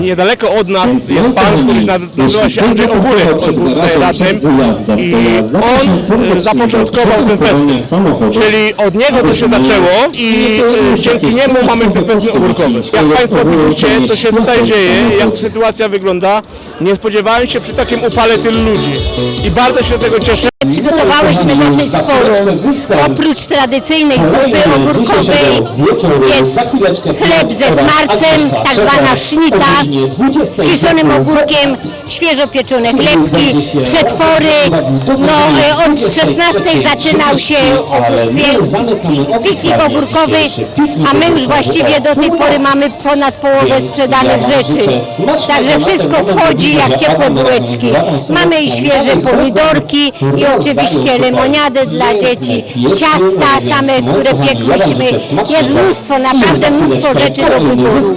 Niedaleko od nas Więc jest pan, pytanie, który nazywa się Andrzej Ogórek, on był tutaj radnym i on zapoczątkował ten festyn. Czyli od niego to się zaczęło i e, dzięki niemu mamy ten festyn ogórkowy. Jak Państwo widzicie, co się tutaj dzieje, jak sytuacja wygląda, nie spodziewałem się przy takim upale tylu ludzi. I bardzo się do tego cieszę. Przygotowałyśmy dosyć sporo. Oprócz tradycyjnej zupy ogórkowej jest chleb ze smarcem, tak zwana z kiszonym ogórkiem, świeżo pieczone chlebki, przetwory. No, e, od 16 zaczynał się piknik ogórkowy, a my już właściwie do tej pory mamy ponad połowę sprzedanych rzeczy. Także wszystko schodzi jak ciepłe bułeczki. Mamy i świeże pomidorki i oczywiście lemoniadę dla dzieci, ciasta same, które piekłyśmy. Jest mnóstwo, naprawdę mnóstwo rzeczy do wyboru.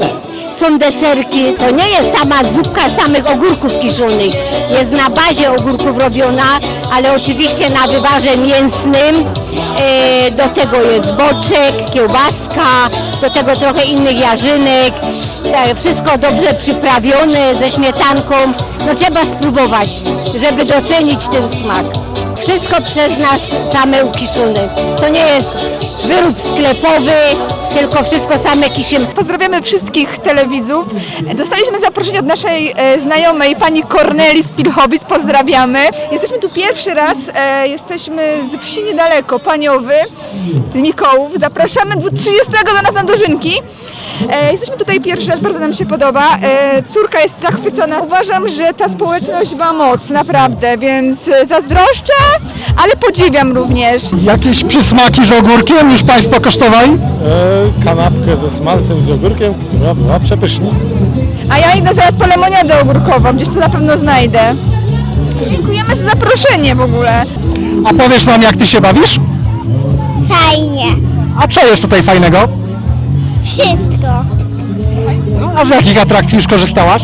Są deserki, to nie jest sama zupka samych ogórków kiszonych. Jest na bazie ogórków robiona, ale oczywiście na wywarze mięsnym. E, do tego jest boczek, kiełbaska, do tego trochę innych jarzynek. Tak, wszystko dobrze przyprawione ze śmietanką. No trzeba spróbować, żeby docenić ten smak. Wszystko przez nas same ukiszone. To nie jest wyrób sklepowy, tylko wszystko same kiszymy. Pozdrawiamy wszystkich telewidzów. Dostaliśmy zaproszenie od naszej e, znajomej pani Korneli z Pilchowic. Pozdrawiamy. Jesteśmy tu pierwszy raz. E, jesteśmy z wsi niedaleko, Paniowy, Mikołów. Zapraszamy 30 do nas na dożynki. E, jesteśmy tutaj pierwszy raz, bardzo nam się podoba. E, córka jest zachwycona. Uważam, że ta społeczność ma moc, naprawdę, więc e, zazdroszczę, ale podziwiam również. Jakieś przysmaki z ogórkiem już Państwo kosztowali? e, kanapkę ze smalcem z ogórkiem, która była przepyszna. A ja idę zaraz po lemoniadę ogórkową, gdzieś to na pewno znajdę. Dziękujemy za zaproszenie w ogóle. A powiesz nam jak Ty się bawisz? Fajnie. A co jest tutaj fajnego? Wszystko. No, a z jakich atrakcji już korzystałaś?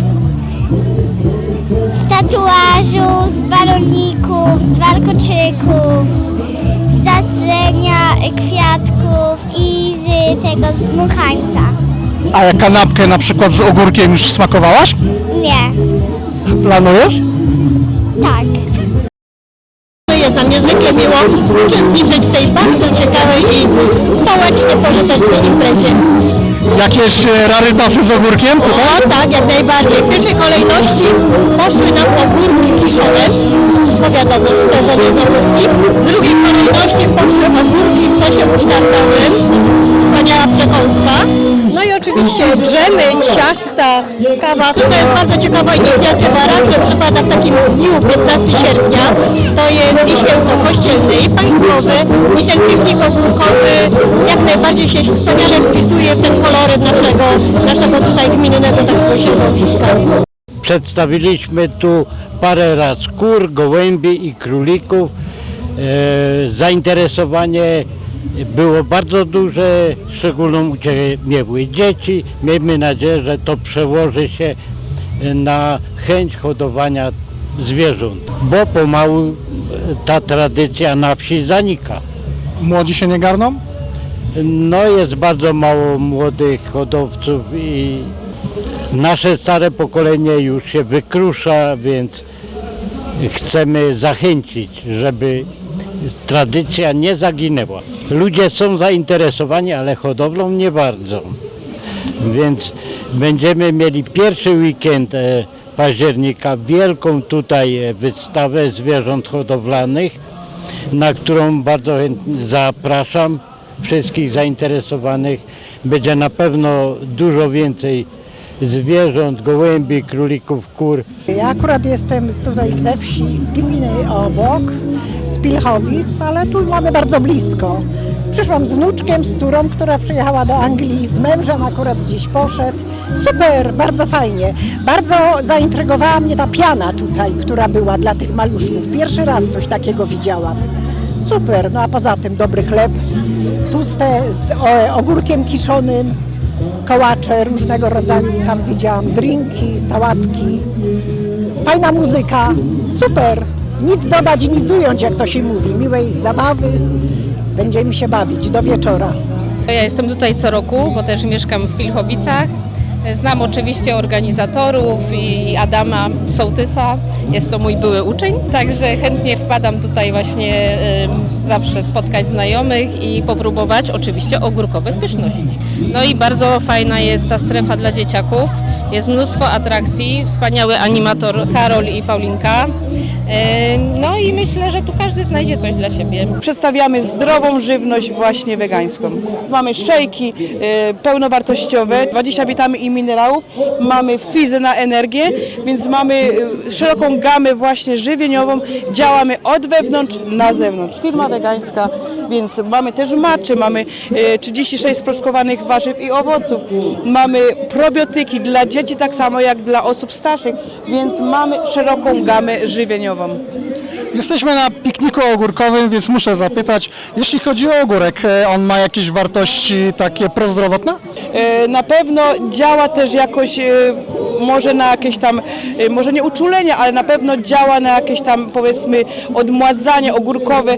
Z tatuażu, z baloników, z walkoczyków, z sadzenia kwiatków i z tego z muchańca. A jak kanapkę na przykład z ogórkiem już smakowałaś? Nie. Planujesz? Tak. Jest nam niezwykle miło uczestniczyć w tej bardzo ciekawej i społeczno-pożytecznej imprezie. Jakieś e, rarytasy z ogórkiem tutaj? O tak, jak najbardziej. W pierwszej kolejności poszły nam ogórki kiszone, bo wiadomo, w sezonie są ogórki. W drugiej kolejności poszły ogórki w sosie musztardowym, przekąska. No i oczywiście dżemy, ciasta, kawa. To jest bardzo ciekawa inicjatywa. Raz, że przypada w takim dniu 15 sierpnia. To jest i święto kościelne, i państwowe, i ten piknik ogórkowy jak najbardziej się wspaniale wpisuje w ten koloryt naszego, naszego tutaj gminnego takiego środowiska. Przedstawiliśmy tu parę raz kur, gołębi i królików. E, zainteresowanie było bardzo duże, szczególną udział miały dzieci. Miejmy nadzieję, że to przełoży się na chęć hodowania zwierząt, bo pomału e, ta tradycja na wsi zanika. Młodzi się nie garną? No jest bardzo mało młodych hodowców i nasze stare pokolenie już się wykrusza, więc chcemy zachęcić, żeby tradycja nie zaginęła. Ludzie są zainteresowani, ale hodowlą nie bardzo. Więc będziemy mieli pierwszy weekend e, października wielką tutaj e, wystawę zwierząt hodowlanych, na którą bardzo zapraszam wszystkich zainteresowanych. Będzie na pewno dużo więcej zwierząt, gołębi, królików, kur. Ja akurat jestem tutaj ze wsi, z gminy obok, z Pilchowic, ale tu mamy bardzo blisko. Przyszłam z wnuczkiem, z córą, która przyjechała do Anglii, z mężem akurat gdzieś poszedł. Super, bardzo fajnie. Bardzo zaintrygowała mnie ta piana tutaj, która była dla tych maluszków. Pierwszy raz coś takiego widziałam. Super, no a poza tym dobry chleb, tłuste z ogórkiem kiszonym, kołacze różnego rodzaju, tam widziałam drinki, sałatki. Fajna muzyka, super. Nic dodać, nic ująć, jak to się mówi. Miłej zabawy. Będziemy się bawić do wieczora. Ja jestem tutaj co roku, bo też mieszkam w Pilchowicach. Znam oczywiście organizatorów i Adama Sołtysa, jest to mój były uczeń, także chętnie wpadam tutaj właśnie y, zawsze spotkać znajomych i popróbować oczywiście ogórkowych pyszności. No i bardzo fajna jest ta strefa dla dzieciaków, jest mnóstwo atrakcji, wspaniały animator Karol i Paulinka. Y, No i myślę, że tu każdy znajdzie coś dla siebie. Przedstawiamy zdrową żywność właśnie wegańską. Mamy szejki e, pełnowartościowe, 20 witamin i minerałów, mamy fizę na energię, więc mamy e, szeroką gamę właśnie żywieniową, działamy od wewnątrz na zewnątrz. Firma wegańska, więc mamy też maczy, mamy e, 36 sproszkowanych warzyw i owoców, mamy probiotyki dla dzieci tak samo jak dla osób starszych, więc mamy szeroką gamę żywieniową. Jesteśmy na pikniku ogórkowym, więc muszę zapytać, jeśli chodzi o ogórek, e, on ma jakieś wartości takie prozdrowotne? E, Na pewno działa też jakoś, e, może na jakieś tam, e, może nie uczulenie, ale na pewno działa na jakieś tam powiedzmy odmładzanie ogórkowe.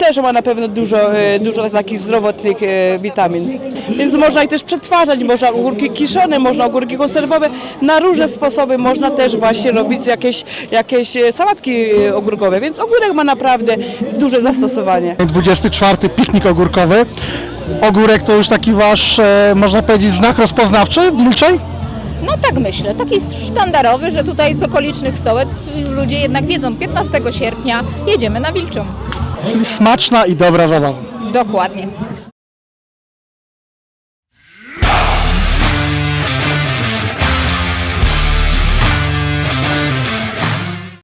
Też ma na pewno dużo, e, dużo takich zdrowotnych e, witamin. Więc można ich też przetwarzać, można ogórki kiszone, można ogórki konserwowe. Na różne sposoby można też właśnie robić jakieś, jakieś e, sałatki ogórkowe, więc ogórek ma naprawdę duże zastosowanie. 24 piknik ogórkowy. Ogórek to już taki wasz, można powiedzieć, znak rozpoznawczy Wilczej? No tak myślę, taki sztandarowy, że tutaj z okolicznych Sołec ludzie jednak wiedzą, 15 sierpnia jedziemy na Wilczą. Czyli smaczna i dobra zabawa. Dokładnie.